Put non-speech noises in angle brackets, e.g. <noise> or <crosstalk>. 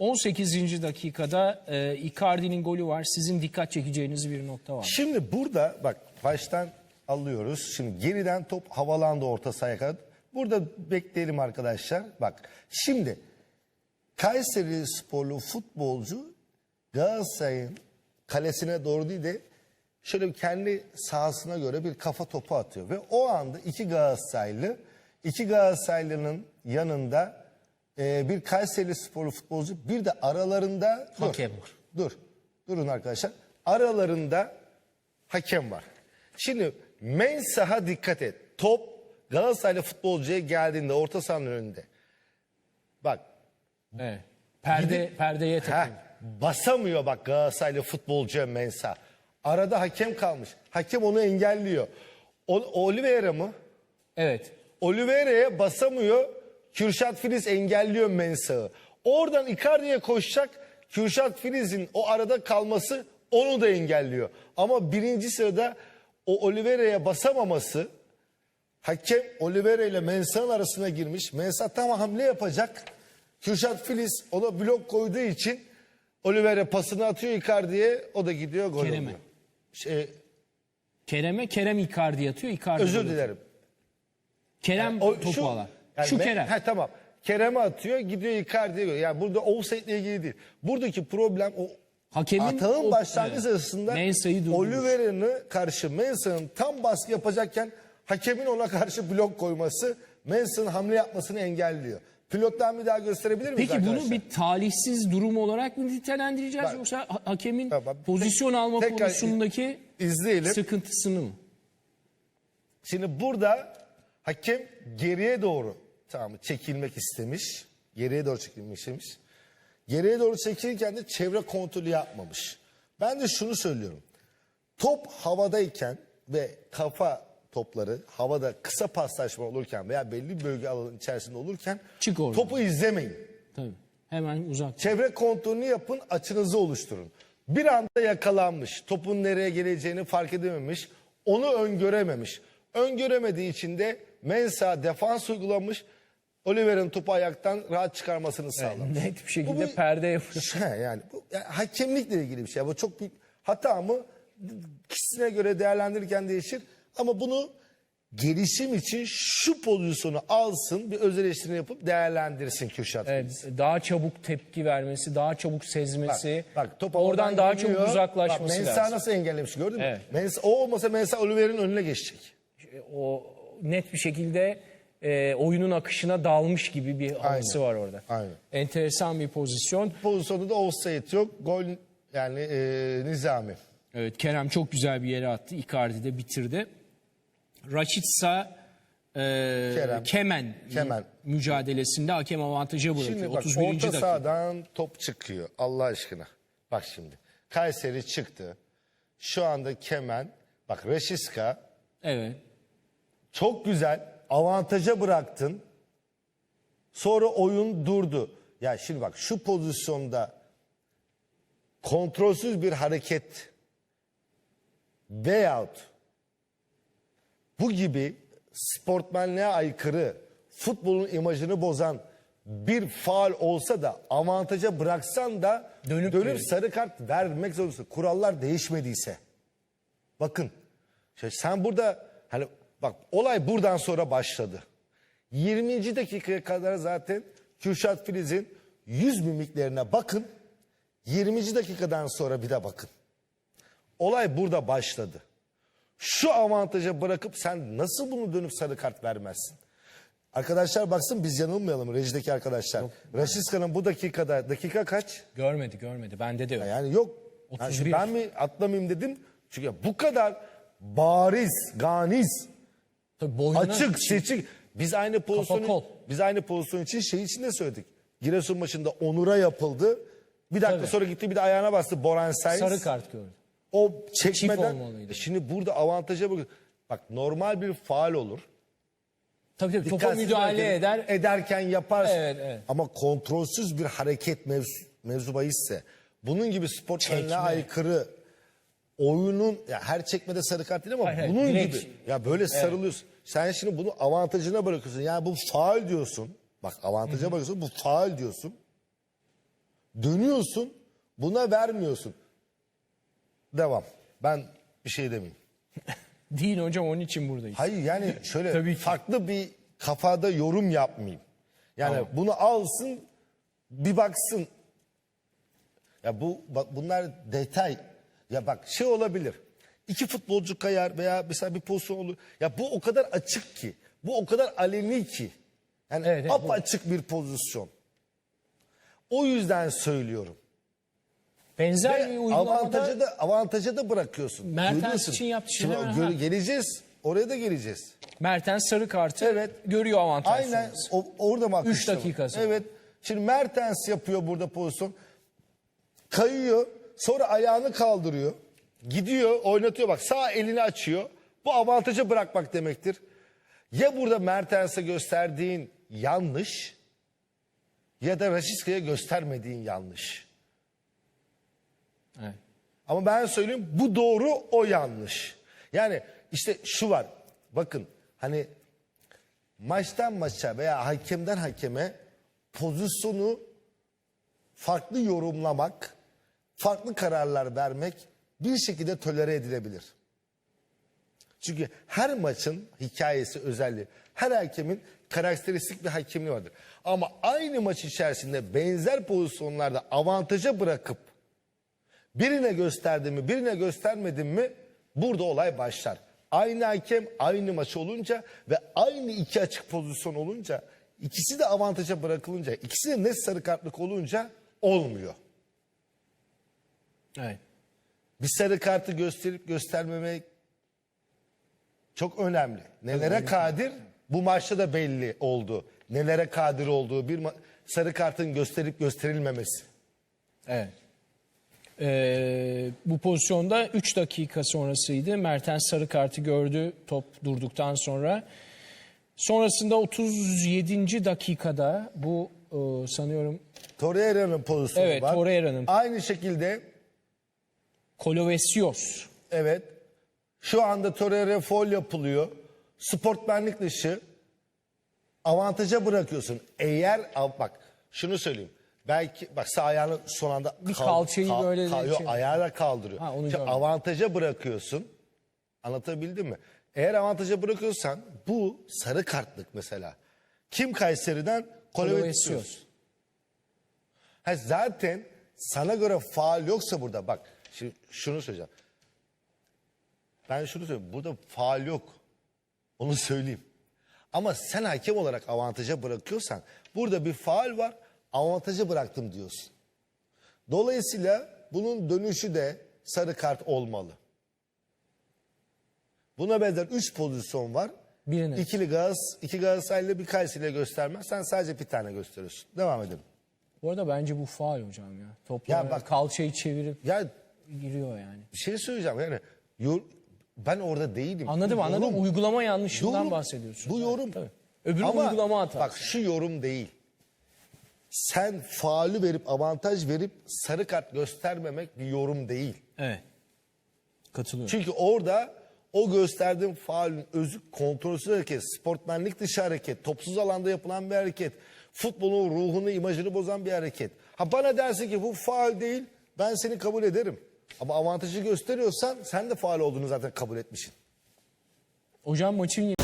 18. dakikada e, Icardi'nin golü var. Sizin dikkat çekeceğiniz bir nokta var. Şimdi burada bak baştan alıyoruz. Şimdi geriden top havalandı orta sahaya kadar. Burada bekleyelim arkadaşlar. Bak şimdi Kayseri sporlu futbolcu Galatasaray'ın kalesine doğru değil de şöyle bir kendi sahasına göre bir kafa topu atıyor. Ve o anda iki Galatasaraylı, iki Galatasaraylı'nın yanında e, bir Kayseri sporlu futbolcu bir de aralarında dur, Hakem var. Dur. Durun arkadaşlar. Aralarında hakem var. Şimdi Mensah'a dikkat et. Top Galatasaraylı futbolcuya geldiğinde orta sahanın önünde. Bak Evet. Perde, perdeye Heh, takıldı. basamıyor bak Galatasaraylı futbolcuya Mensah. Arada hakem kalmış. Hakem onu engelliyor. O, Oliveira mı? Evet. Oliveira'ya basamıyor. Kürşat Filiz engelliyor Mensah'ı. Oradan Icardi'ye koşacak. Kürşat Filiz'in o arada kalması onu da engelliyor. Ama birinci sırada o Oliveira'ya basamaması hakem Oliveira ile Mensah'ın arasına girmiş. Mensah tam hamle yapacak. Kürşat Filiz ona blok koyduğu için Oliveira pasını atıyor Icardi'ye. O da gidiyor gol Kerem'e. oluyor. Şey, Kerem'e Kerem Icardi atıyor. Icardi özür dilerim. Kerem O, topu alan. Yani şu me- Kerem. He, tamam. Kerem'e atıyor gidiyor Icardi'ye göre. Yani burada offside ile ilgili değil. Buradaki problem o Hakemin atağın o- başlangıç evet. arasında Mensah'ı durdurmuş. Oliveira'nı karşı Mensah'ın tam baskı yapacakken hakemin ona karşı blok koyması Mensah'ın hamle yapmasını engelliyor. Pilottan bir daha gösterebilir miyiz Peki bunu arkadaşlar? bir talihsiz durum olarak mı nitelendireceğiz yoksa ha- hakemin Tamam, pozisyon alma tekrar konusundaki izleyelim. sıkıntısını mı? Şimdi burada hakem geriye doğru tamam çekilmek istemiş. Geriye doğru çekilmek istemiş. Geriye doğru çekilirken de çevre kontrolü yapmamış. Ben de şunu söylüyorum. Top havadayken ve kafa topları havada kısa paslaşma olurken veya belli bir bölge alanın içerisinde olurken Çık oradan. topu izlemeyin. Tabii. Hemen uzak. Çevre kontrolünü yapın, açınızı oluşturun. Bir anda yakalanmış, topun nereye geleceğini fark edememiş, onu öngörememiş. Öngöremediği için de Mensa defans uygulamış, Oliver'in topu ayaktan rahat çıkarmasını sağlamış. Net bir şekilde Bu perde yapıyor. He, yani bu yani hakemlikle ilgili bir şey. Bu çok büyük hata mı? Kişisine göre değerlendirirken değişir. Ama bunu gelişim için şu pozisyonu alsın, bir öz eleştirini yapıp değerlendirsin Kürşat. Evet, daha çabuk tepki vermesi, daha çabuk sezmesi. Bak top oradan daha geliyor. çabuk uzaklaşması Bak, Mensah lazım. nasıl engellemiş gördün mü? Evet. Mensah, o olmasa Mensah Oliver'in önüne geçecek. O net bir şekilde e, oyunun akışına dalmış gibi bir havası var orada. Aynen. Enteresan bir pozisyon. Pozisyonda da offside yok. Gol yani e, nizami. Evet Kerem çok güzel bir yere attı. Icardi de bitirdi. Raşitsa e, Kerem. Kemen, Kemen. mücadelesinde hakem avantajı bırakıyor. Şimdi bak 31. orta dakika. sahadan top çıkıyor Allah aşkına. Bak şimdi. Kayseri çıktı. Şu anda Kemen. Bak Reşiska Evet. Çok güzel avantaja bıraktın. Sonra oyun durdu. Ya şimdi bak şu pozisyonda kontrolsüz bir hareket veyahut bu gibi sportmenliğe aykırı futbolun imajını bozan bir faal olsa da avantaja bıraksan da Dönüp dönüp, sarı kart vermek zorundasın. Kurallar değişmediyse. Bakın sen burada hani bak olay buradan sonra başladı. 20. dakikaya kadar zaten Kürşat Filiz'in yüz mimiklerine bakın. 20. dakikadan sonra bir de bakın. Olay burada başladı. Şu avantaja bırakıp sen nasıl bunu dönüp sarı kart vermezsin? Arkadaşlar baksın biz yanılmayalım rejideki arkadaşlar. Raşiska'nın bu dakikada dakika kaç? Görmedi görmedi. Bende de yok. Yani yok. Yani 31. şimdi ben mi atlamayayım dedim. Çünkü bu kadar bariz, ganiz, Tabii boynuna açık, seçik. Biz aynı pozisyonu kol. biz aynı pozisyon için şey için de söyledik. Giresun maçında Onur'a yapıldı. Bir dakika Tabii. sonra gitti bir de ayağına bastı Boran Sainz. sarı kart gördü. O çekmeden olmalıydı. Şimdi burada avantaja bak. Bak normal bir faal olur. Tabii tabii topa Dikkatsiz müdahale hareket eder. Ederken yaparsın. Evet, evet. Ama kontrolsüz bir hareket mevzu, mevzu bahisse bunun gibi sportmenliğe Çekme. aykırı oyunun ya her çekmede sarı kart değil ama Hayır, hayır, bunun direkt- gibi ya böyle sarılıyorsun. Sen şimdi bunu avantajına bırakıyorsun. Yani bu faal diyorsun. Bak avantaja bırakıyorsun bu faal diyorsun. Dönüyorsun buna vermiyorsun. Devam. Ben bir şey demeyeyim. <laughs> Değil hocam onun için buradayız. Hayır yani <laughs> şöyle Tabii ki. farklı bir kafada yorum yapmayayım. Yani bunu alsın bir baksın. Ya bu bak bunlar detay. Ya bak şey olabilir. İki futbolcu kayar veya mesela bir pozisyon olur. Ya bu o kadar açık ki. Bu o kadar aleni ki. Yani Evet, evet, bu- apaçık bir pozisyon. O yüzden söylüyorum. Benzer bir Ve uygulamada avantajı da avantajı da bırakıyorsun. Mertens için yaptığı Şimdi şeyler gö- geleceğiz. Oraya da geleceğiz. Mertens sarı kartı Evet. görüyor avantaj Aynen o, orada. Üç işte. dakika sonra. Evet. Şimdi Mertens yapıyor burada pozisyon. Kayıyor. Sonra ayağını kaldırıyor. Gidiyor oynatıyor bak sağ elini açıyor. Bu avantajı bırakmak demektir. Ya burada Mertens'e gösterdiğin yanlış ya da Raşiska'ya göstermediğin yanlış. Evet. Ama ben söyleyeyim bu doğru o yanlış. Yani işte şu var bakın hani maçtan maça veya hakemden hakeme pozisyonu farklı yorumlamak, farklı kararlar vermek bir şekilde tolere edilebilir. Çünkü her maçın hikayesi, özelliği, her hakemin karakteristik bir hakemliği vardır. Ama aynı maç içerisinde benzer pozisyonlarda avantaja bırakıp Birine gösterdim mi, birine göstermedim mi burada olay başlar. Aynı hakem aynı maç olunca ve aynı iki açık pozisyon olunca ikisi de avantaja bırakılınca ikisi de net sarı kartlık olunca olmuyor. Evet. Bir sarı kartı gösterip göstermemek çok önemli. Nelere kadir bu maçta da belli oldu. Nelere kadir olduğu bir sarı kartın gösterip gösterilmemesi. Evet. Ee, bu pozisyonda 3 dakika sonrasıydı. Mertens sarı kartı gördü top durduktan sonra. Sonrasında 37. dakikada bu e, sanıyorum Torreira'nın pozisyonu Evet, var. Torreira'nın. Aynı şekilde Kolovesios. Evet. Şu anda Torreira foul yapılıyor. Sportmenlik dışı avantaja bırakıyorsun. Eğer bak şunu söyleyeyim. Belki bak sağ ayağını son anda Bir kalçayı böyle de yok, şey- ayağıyla kaldırıyor. Ha, onu avantaja bırakıyorsun. Anlatabildim mi? Eğer avantaja bırakıyorsan bu sarı kartlık mesela. Kim Kayseri'den? Kolovesios. Ha zaten sana göre faal yoksa burada bak şimdi şunu söyleyeceğim. Ben şunu söyleyeyim. Burada faal yok. Onu söyleyeyim. Ama sen hakem olarak avantaja bırakıyorsan burada bir faal var avantaja bıraktım diyorsun. Dolayısıyla bunun dönüşü de sarı kart olmalı. Buna benzer 3 pozisyon var. Birine. İkili gaz, iki Galatasaraylı bir Kayseri'yle göstermez. Sen sadece bir tane gösteriyorsun. Devam edelim. Bu arada bence bu faal hocam ya. Topla Ya bak- kalçayı çevirip Ya giriyor yani. bir şey söyleyeceğim yani yor- ben orada değilim. Anladım Bu anladım. yorum- Uygulama yanlışından yorum- bahsediyorsun. Bu yorum. Tabii. Öbürü Ama uygulama hatası. Bak şu yorum değil. Sen faulü verip avantaj verip sarı kart göstermemek bir yorum değil. Evet. Katılıyorum. Çünkü orada o gösterdiğin faulün özü kontrolsüz hareket, sportmenlik dışı hareket, topsuz alanda yapılan bir hareket, futbolun ruhunu, imajını bozan bir hareket. Ha bana dersin ki bu faul değil, ben seni kabul ederim. Ama avantajı gösteriyorsan sen de faul olduğunu zaten kabul etmişsin. Hocam maçın